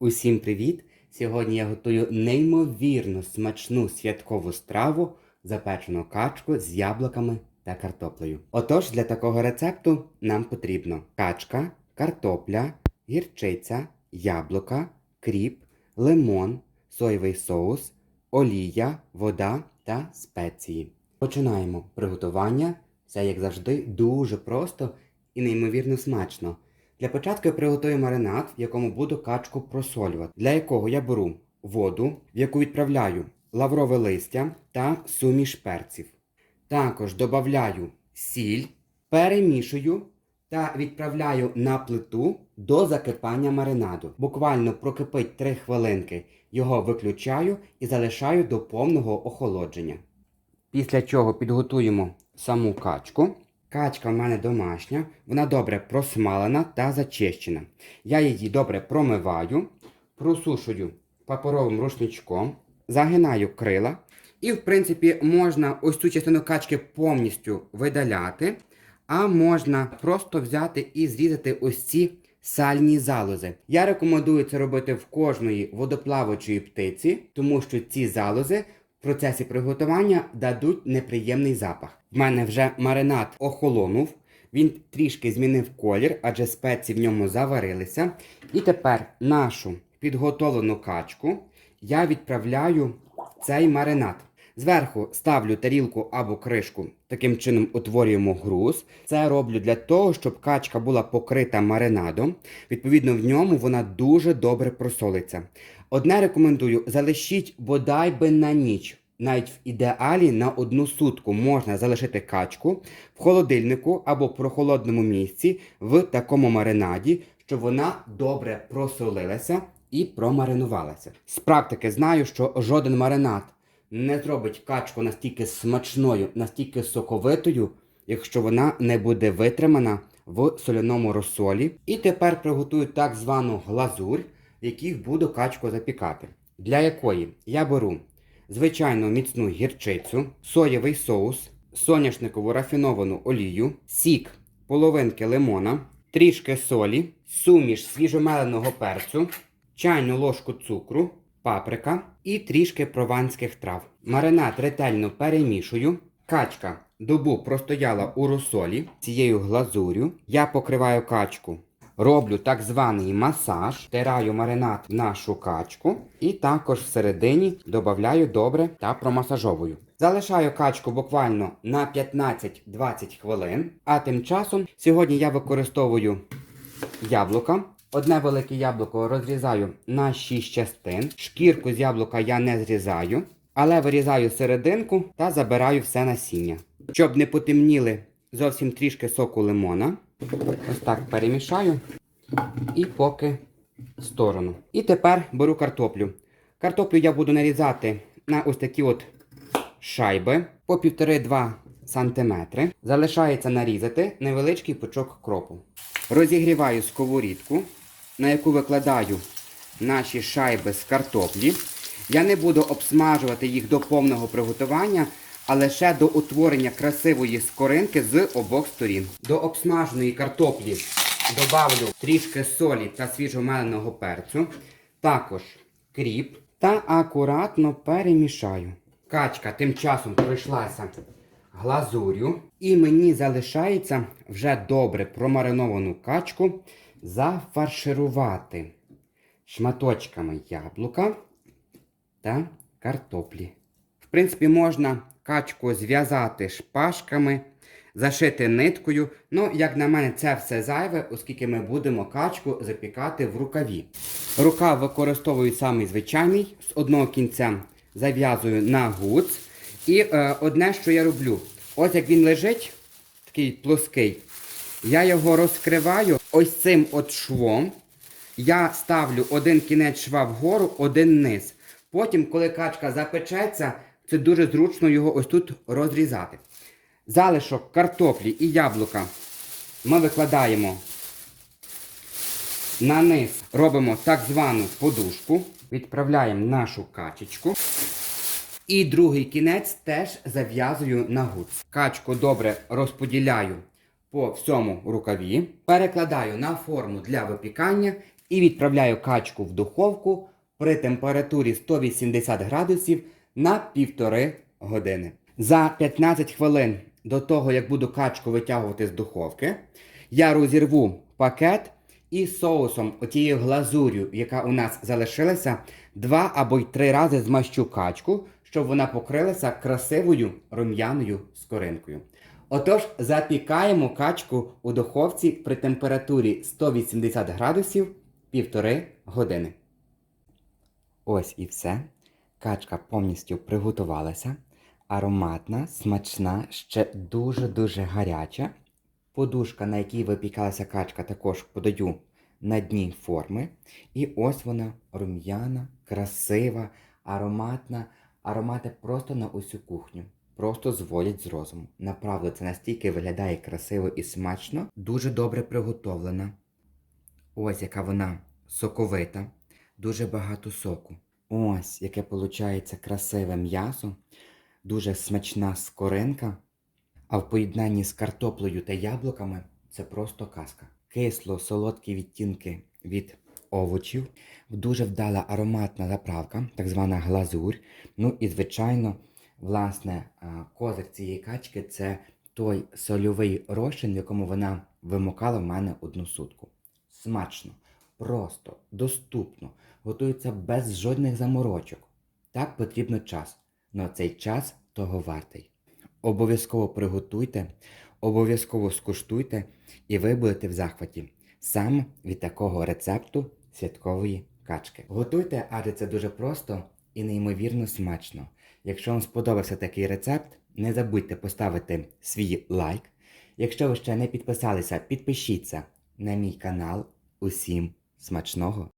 Усім привіт! Сьогодні я готую неймовірно смачну святкову страву запечену качку з яблуками та картоплею. Отож, для такого рецепту нам потрібно качка, картопля, гірчиця, яблука, кріп, лимон, соєвий соус, олія, вода та спеції. Починаємо приготування. Це, як завжди, дуже просто і неймовірно смачно. Для початку я приготую маринад, в якому буду качку просолювати, для якого я беру воду, в яку відправляю лаврове листя та суміш перців. Також додаю сіль, перемішую та відправляю на плиту до закипання маринаду. Буквально прокипить 3 хвилинки. Його виключаю і залишаю до повного охолодження. Після чого підготуємо саму качку. Качка в мене домашня, вона добре просмалена та зачищена. Я її добре промиваю, просушую паперовим рушничком, загинаю крила. І, в принципі, можна ось цю частину качки повністю видаляти, а можна просто взяти і зрізати ось ці сальні залози. Я рекомендую це робити в кожної водоплаваючої птиці, тому що ці залози процесі приготування дадуть неприємний запах. В мене вже маринад охолонув, він трішки змінив колір, адже спеції в ньому заварилися. І тепер нашу підготовлену качку я відправляю в цей маринад. Зверху ставлю тарілку або кришку, таким чином утворюємо груз. Це роблю для того, щоб качка була покрита маринадом. Відповідно, в ньому вона дуже добре просолиться. Одне рекомендую: залишіть бодай би на ніч. Навіть в ідеалі на одну сутку можна залишити качку в холодильнику або прохолодному місці в такому маринаді, щоб вона добре просолилася і промаринувалася. З практики знаю, що жоден маринад не зробить качку настільки смачною, настільки соковитою, якщо вона не буде витримана в соляному розсолі. І тепер приготую так звану глазурь, в якій буду качку запікати. Для якої я беру звичайну міцну гірчицю, соєвий соус, соняшникову рафіновану олію, сік половинки лимона, трішки солі, суміш свіжомеленого перцю, чайну ложку цукру, паприка і трішки прованських трав. Маринад ретельно перемішую. Качка добу простояла у розсолі цією глазурю. Я покриваю качку. Роблю так званий масаж, тираю маринад в нашу качку і також всередині додаю добре та промасажовую. Залишаю качку буквально на 15-20 хвилин, а тим часом сьогодні я використовую яблука. Одне велике яблуко розрізаю на 6 частин. Шкірку з яблука я не зрізаю, але вирізаю серединку та забираю все насіння. Щоб не потемніли зовсім трішки соку лимона. Ось так перемішаю і поки в сторону. І тепер беру картоплю. Картоплю я буду нарізати на ось такі от шайби по 1,5-2 см. Залишається нарізати невеличкий пучок кропу. Розігріваю сковорідку, на яку викладаю наші шайби з картоплі. Я не буду обсмажувати їх до повного приготування, а лише до утворення красивої скоринки з обох сторін. До обсмаженої картоплі добавлю трішки солі та свіжомеленого перцю, також кріп та акуратно перемішаю. Качка тим часом пройшлася глазур'ю, і мені залишається вже добре промариновану качку зафарширувати шматочками яблука та картоплі. В принципі, можна качку зв'язати шпажками, зашити ниткою. Ну, як на мене, це все зайве, оскільки ми будемо качку запікати в рукаві. Рукав використовую самий звичайний, з одного кінця зав'язую на гуц. І е, одне, що я роблю, ось як він лежить, такий плоский, я його розкриваю ось цим от швом. Я ставлю один кінець шва вгору, один низ. Потім, коли качка запечеться, це дуже зручно його ось тут розрізати. Залишок картоплі і яблука ми викладаємо на низ, робимо так звану подушку, відправляємо нашу качечку. І другий кінець теж зав'язую на гуц. Качку добре розподіляю по всьому рукаві, перекладаю на форму для випікання і відправляю качку в духовку при температурі 180 градусів на півтори години. За 15 хвилин до того, як буду качку витягувати з духовки, я розірву пакет і соусом, отією глазур'ю, яка у нас залишилася, два або й три рази змащу качку, щоб вона покрилася красивою рум'яною скоринкою. Отож, запікаємо качку у духовці при температурі 180 градусів півтори години. Ось і все. Качка повністю приготувалася. Ароматна, смачна, ще дуже-дуже гаряча. Подушка, на якій випікалася качка, також подаю на дні форми. І ось вона рум'яна, красива, ароматна. Аромати просто на усю кухню. Просто зводять з розуму. Направду, це настільки виглядає красиво і смачно, дуже добре приготовлена. Ось яка вона соковита, дуже багато соку. Ось яке виходить красиве м'ясо, дуже смачна скоринка. А в поєднанні з картоплею та яблуками це просто казка. Кисло-солодкі відтінки від овочів, дуже вдала ароматна заправка, так звана глазурь. Ну і, звичайно, власне, козир цієї качки це той сольовий розчин, в якому вона вимокала в мене одну сутку. Смачно, просто, доступно, готується без жодних заморочок. Так потрібно час, але цей час того вартий. Обов'язково приготуйте, обов'язково скуштуйте, і ви будете в захваті саме від такого рецепту святкової качки. Готуйте, адже це дуже просто і неймовірно смачно. Якщо вам сподобався такий рецепт, не забудьте поставити свій лайк. Якщо ви ще не підписалися, підпишіться на мій канал. Усім смачного!